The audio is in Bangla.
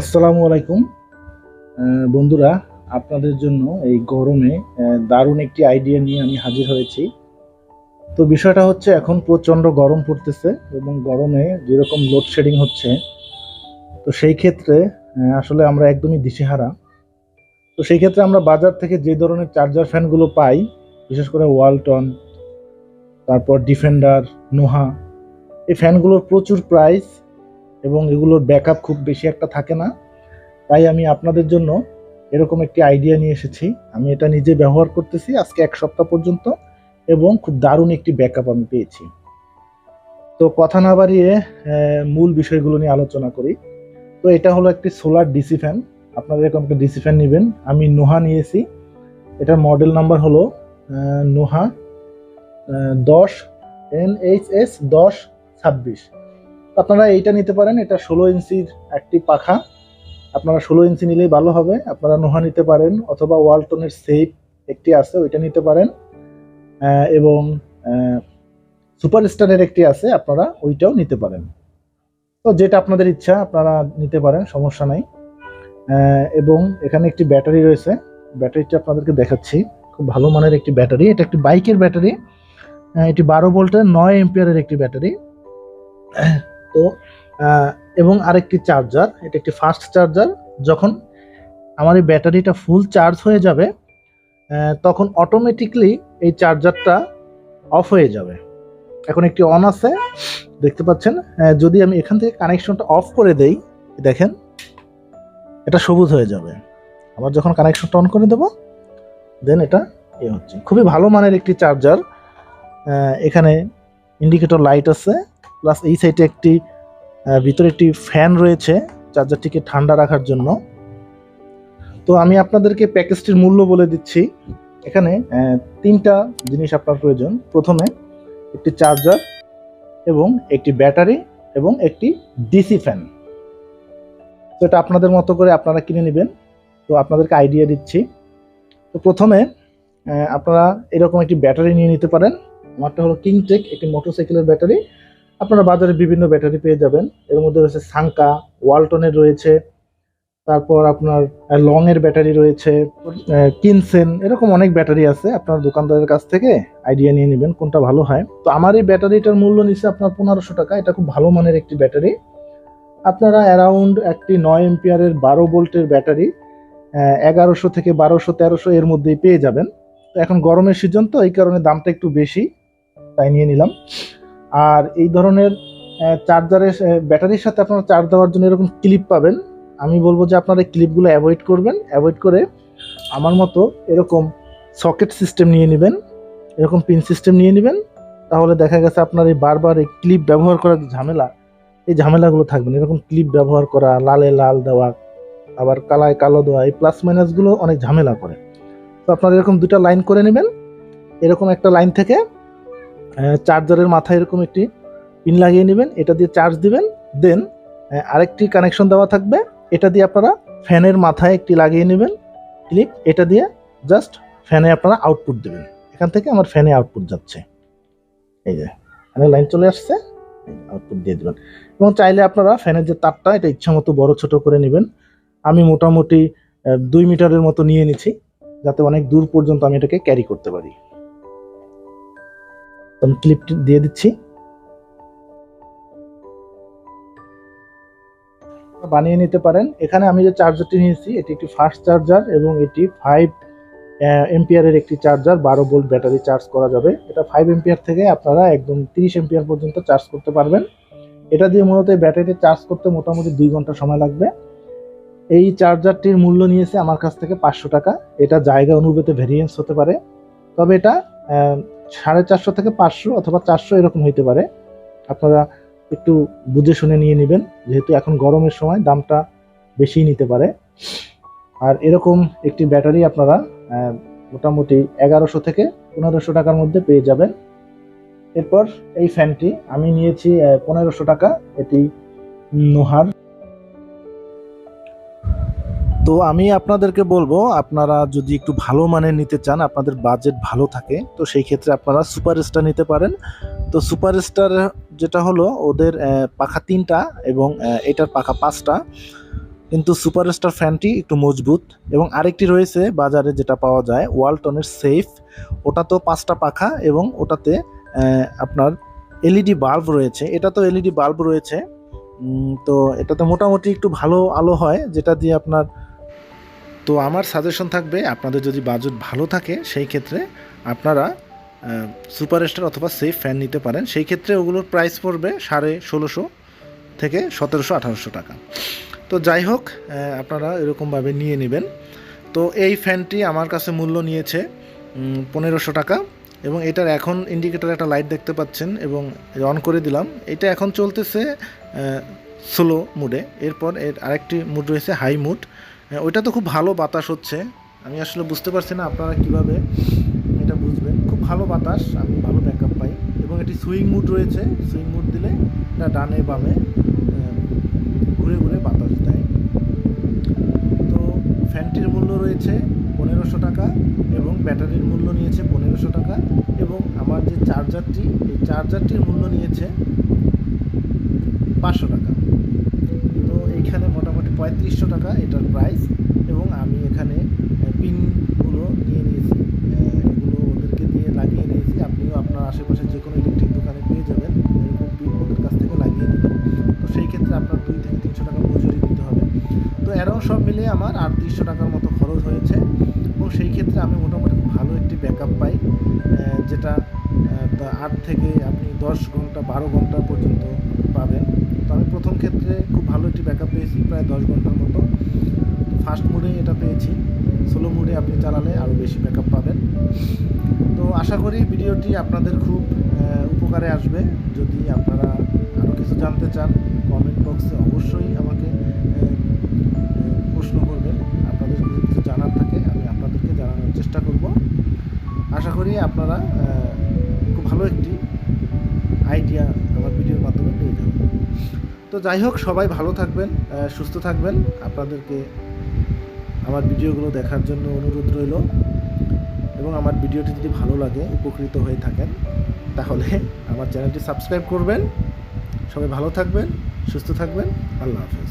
আসসালামু আলাইকুম। বন্ধুরা, আপনাদের জন্য এই গরমে দারুণ একটি আইডিয়া নিয়ে আমি হাজির হয়েছি। তো বিষয়টা হচ্ছে, এখন প্রচণ্ড গরম পড়তেছে এবং গরমে যেরকম লোডশেডিং হচ্ছে, তো সেই ক্ষেত্রে আসলে আমরা একদমই দিশেহারা। তো সেই ক্ষেত্রে আমরা বাজার থেকে যে ধরনের চার্জার ফ্যানগুলো পাই, বিশেষ করে ওয়ালটন তারপর ডিফেন্ডার নোহা এই ফ্যানগুলোর প্রচুর প্রাইস এবং এগুলোর ব্যাকআপ খুব বেশি একটা থাকে না। তাই আমি আপনাদের জন্য এরকম একটি আইডিয়া নিয়ে এসেছি। আমি এটা নিজে ব্যবহার করতেছি আজকে এক সপ্তাহ পর্যন্ত এবং খুব দারুণ একটি ব্যাকআপ আমি পেয়েছি। তো কথা না বাড়িয়ে মূল বিষয়গুলো নিয়ে আলোচনা করি। তো এটা হলো একটি সোলার ডিসি ফ্যান আপনারা এরকম একটা ডিসি ফ্যান নেবেন। আমি নোহা নিয়েছি। এটার মডেল নাম্বার হলো নোহা দশ এন এইচ এস দশ ছাব্বিশ। আপনারা এইটা নিতে পারেন, এটা ষোলো ইঞ্চির একটি পাখা। আপনারা ষোলো ইঞ্চি নিলেই ভালো হবে, আপনারা নোহা নিতে পারেন অথবা ওয়ালটনের সেফ একটি আছে, ওইটা নিতে পারেন। এবং সুপারস্টারের একটি আছে, আপনারা ওইটাও নিতে পারেন। তো যেটা আপনাদের ইচ্ছা, আপনারা নিতে পারেন, সমস্যা নাই। এবং এখানে একটি ব্যাটারি রয়েছে, ব্যাটারিটা আপনাদেরকে দেখাচ্ছি। খুব ভালো মানের একটি ব্যাটারি, এটা একটি বাইকের ব্যাটারি। এটি বারো ভোল্টের নয় এম্পিয়ারের একটি ব্যাটারি। তো এবং আরেকটি চার্জার এটা একটি ফাস্ট চার্জার যখন আমার এই ব্যাটারিটা ফুল চার্জ হয়ে যাবে তখন অটোমেটিকলি এই চার্জারটা অফ হয়ে যাবে। এখন একটি অন আছে, দেখতে পাচ্ছেন? যদি আমি এখান থেকে কানেকশনটা অফ করে দেই, দেখেন, এটা সবুজ হয়ে যাবে। আবার যখন কানেকশনটা অন করে দেবো দেন এটা এ হচ্ছে। খুবই ভালো মানের একটি চার্জার এখানে ইন্ডিকেটর লাইট আছে। প্লাস এই সাইডে একটি ভিতরে একটি ফ্যান রয়েছে চার্জারটিকে ঠান্ডা রাখার জন্য। তো আমি আপনাদেরকে প্যাকেজটির মূল্য বলে দিচ্ছি। এখানে তিনটা জিনিস আপনার প্রয়োজন। প্রথমে একটি চার্জার এবং একটি ব্যাটারি এবং একটি ডিসি ফ্যান তো এটা আপনাদের মতো করে আপনারা কিনে নেবেন। তো আপনাদেরকে আইডিয়া দিচ্ছি। তো প্রথমে আপনারা এরকম একটি ব্যাটারি নিয়ে নিতে পারেন। আমারটা হলো কিংটেক একটি মোটরসাইকেলের ব্যাটারি আপনারা বাজারে বিভিন্ন ব্যাটারি পেয়ে যাবেন। এর মধ্যে রয়েছে সাঙ্কা, ওয়ালটনের রয়েছে, তারপর আপনার লং এর ব্যাটারি রয়েছে কিনসেন, এরকম অনেক ব্যাটারি আছে। আপনার দোকানদারের কাছ থেকে আইডিয়া নিয়ে নেবেন কোনটা ভালো হয়। তো আমার এই ব্যাটারিটার মূল্য নিচ্ছে আপনার পনেরোশো টাকা। এটা খুব ভালো মানের একটি ব্যাটারি। আপনারা অ্যারাউন্ড একটি নয় এম্পিয়ারের বারো ভোল্টের ব্যাটারি এগারোশো থেকে বারোশো, তেরোশো এর মধ্যেই পেয়ে যাবেন। তো এখন গরমের সিজন তো এই কারণে দামটা একটু বেশি, তাই নিয়ে নিলাম। আর এই ধরনের চার্জারের ব্যাটারির সাথে আপনারা চার্জ দেওয়ার জন্য এরকম ক্লিপ পাবেন। আমি বলব যে আপনারা ক্লিপগুলো অ্যাভয়েড করবেন। অ্যাভয়েড করে আমার মতো এরকম সকেট সিস্টেম নিয়ে নেবেন। এরকম পিন সিস্টেম নিয়ে নেবেন। তাহলে দেখা গেছে আপনার এই বারবার এই ক্লিপ ব্যবহার করার যে ঝামেলা, এই ঝামেলাগুলো থাকবে না। এরকম ক্লিপ ব্যবহার করা, লালে লাল দেওয়া, আবার কালায় কালো দেওয়া, এই প্লাস মাইনাসগুলো অনেক ঝামেলা করে। তো আপনারা এরকম দুটো লাইন করে নেবেন। এরকম একটা লাইন থেকে চার্জারের মাথায় এরকম একটি পিন লাগিয়ে নেবেন, এটা দিয়ে চার্জ দিবেন দেন আরেকটি কানেকশন দেওয়া থাকবে, এটা দিয়ে আপনারা ফ্যানের মাথায় একটি লাগিয়ে নেবেন ক্লিপ এটা দিয়ে জাস্ট ফ্যানে আপনারা আউটপুট দেবেন। এখান থেকে আমার ফ্যানে আউটপুট যাচ্ছে। এই যে ফ্যানের লাইন চলে আসছে আউটপুট দিয়ে দেবেন এবং চাইলে আপনারা ফ্যানের যে তারটা, এটা ইচ্ছা মতো বড় ছোটো করে নেবেন। আমি মোটামুটি দুই মিটারের মতো নিয়ে নিচ্ছি, যাতে অনেক দূর পর্যন্ত আমি এটাকে ক্যারি করতে পারি। আমি ক্লিপটি দিয়ে দিচ্ছি। বানিয়ে নিতে পারেন। এখানে আমি যে চার্জারটি নিয়েছি, এটি একটি ফাস্ট চার্জার এবং এটি ফাইভ এম্পিয়ারের একটি চার্জার বারো ভোল্ট ব্যাটারি চার্জ করা যাবে। এটা ফাইভ এম্পিয়ার থেকে আপনারা একদম তিরিশ এম্পিয়ার পর্যন্ত চার্জ করতে পারবেন। এটা দিয়ে মূলত ব্যাটারিটি চার্জ করতে মোটামুটি দুই ঘণ্টা সময় লাগবে। এই চার্জারটির মূল্য নিয়েছে আমার কাছ থেকে পাঁচশো টাকা। এটা জায়গা অনুভূতে ভেরিয়েন্স হতে পারে। তবে এটা সাড়ে চারশো থেকে পাঁচশো অথবা চারশো এরকম হইতে পারে। আপনারা একটু বুঝে শুনে নিয়ে নেবেন, যেহেতু এখন গরমের সময় দামটা বেশি নিতে পারে। আর এরকম একটি ব্যাটারি আপনারা মোটামুটি এগারোশো থেকে পনেরোশো টাকার মধ্যে পেয়ে যাবেন। এরপর এই ফ্যানটি আমি নিয়েছি পনেরোশো টাকা। এটি নোহার তো আমি আপনাদেরকে বলব, আপনারা যদি একটু ভালো মানের নিতে চান, আপনাদের বাজেট ভালো থাকে, তো সেই ক্ষেত্রে আপনারা সুপারস্টার নিতে পারেন। তো সুপারস্টার যেটা হলো, ওদের পাখা তিনটা এবং এটার পাখা পাঁচটা। কিন্তু সুপারস্টার ফ্যানটি একটু মজবুত এবং আরেকটি রয়েছে বাজারে যেটা পাওয়া যায় ওয়ালটনের সেফ ওটা তো পাঁচটা পাখা এবং ওটাতে আপনার এলইডি বাল্ব রয়েছে। এটা তো এলইডি বাল্ব রয়েছে। তো এটাতে মোটামুটি একটু ভালো আলো হয়, যেটা দিয়ে আপনার তো আমার সাজেশন থাকবে, আপনাদের যদি বাজেট ভালো থাকে, সেই ক্ষেত্রে আপনারা সুপার স্টার অথবা সেফ ফ্যান নিতে পারেন। সেই ক্ষেত্রে ওগুলোর প্রাইস পড়বে সাড়ে ষোলোশো থেকে সতেরোশো, আঠারোশো টাকা। তো যাই হোক আপনারা এরকমভাবে নিয়ে নেবেন। তো এই ফ্যানটি আমার কাছে মূল্য নিয়েছে পনেরোশো টাকা এবং এটার এখন ইন্ডিকেটার একটা লাইট দেখতে পাচ্ছেন এবং অন করে দিলাম। এটা এখন চলতেছে স্লো মুডে এরপর এর আরেকটি মুড রয়েছে হাই মুড ওইটা তো খুব ভালো বাতাস হচ্ছে। আমি আসলে বুঝতে পারছি না আপনারা কীভাবে এটা বুঝবেন। খুব ভালো বাতাস, আমি ভালো ব্যাকআপ পাই। এবং এটি সুইং মুড রয়েছে। সুইং মুড দিলে এটা ডানে, বামে ঘুরে ঘুরে বাতাস দেয়। তো ফ্যানটির মূল্য রয়েছে পনেরোশো টাকা এবং ব্যাটারির মূল্য নিয়েছে পনেরোশো টাকা এবং আমার যে চার্জারটি এই চার্জারটির মূল্য নিয়েছে পাঁচশো টাকা। পঁয়ত্রিশশো টাকা এটার প্রাইস এবং আমি এখানে পিনগুলো নিয়ে নিয়েছি। এগুলো ওদেরকে দিয়ে লাগিয়ে নিয়েছি। আপনিও আপনার আশেপাশে যে কোনো ইলেকট্রিক দোকানে পেয়ে যাবেন। এরকম পিন ওদের কাছ থেকে লাগিয়ে নেবেন তো সেই ক্ষেত্রে আপনার দুই থেকে তিনশো টাকা মজুরি দিতে হবে। তো অ্যারাউন্ড সব মিলিয়ে আমার আটত্রিশশো টাকার মতো খরচ হয়েছে। এবং সেই ক্ষেত্রে আমি মোটামুটি খুব ভালো একটি ব্যাকআপ পাই। যেটা আট থেকে আপনি দশ ঘণ্টা, বারো ঘণ্টা পর্যন্ত পাবেন তো আমি প্রথম ক্ষেত্রে খুব ভালো একটি ব্যাকআপ পেয়েছি প্রায় দশ ঘণ্টার মতো। ফার্স্ট মোডে এটা পেয়েছি। স্লো মোডে আপনি চালালে আরও বেশি ব্যাকআপ পাবেন। তো আশা করি ভিডিওটি আপনাদের খুব উপকারে আসবে। যদি আপনারা আরও কিছু জানতে চান কমেন্ট বক্সে অবশ্যই আমাকে প্রশ্ন করবেন। আপনাদের যদি কিছু জানার থাকে, আমি আপনাদেরকে জানানোর চেষ্টা করব। আশা করি আপনারা খুব ভালো একটি আইডিয়া আমার ভিডিওর মাধ্যমে পেয়ে যাবেন। তো যাই হোক, সবাই ভালো থাকবেন সুস্থ থাকবেন। আপনাদেরকে আমার ভিডিওগুলো দেখার জন্য অনুরোধ রইল। এবং আমার ভিডিওটি যদি ভালো লাগে, উপকৃত হয়ে থাকেন, তাহলে আমার চ্যানেলটি সাবস্ক্রাইব করবেন। সবাই ভালো থাকবেন, সুস্থ থাকবেন। আল্লাহ হাফেজ।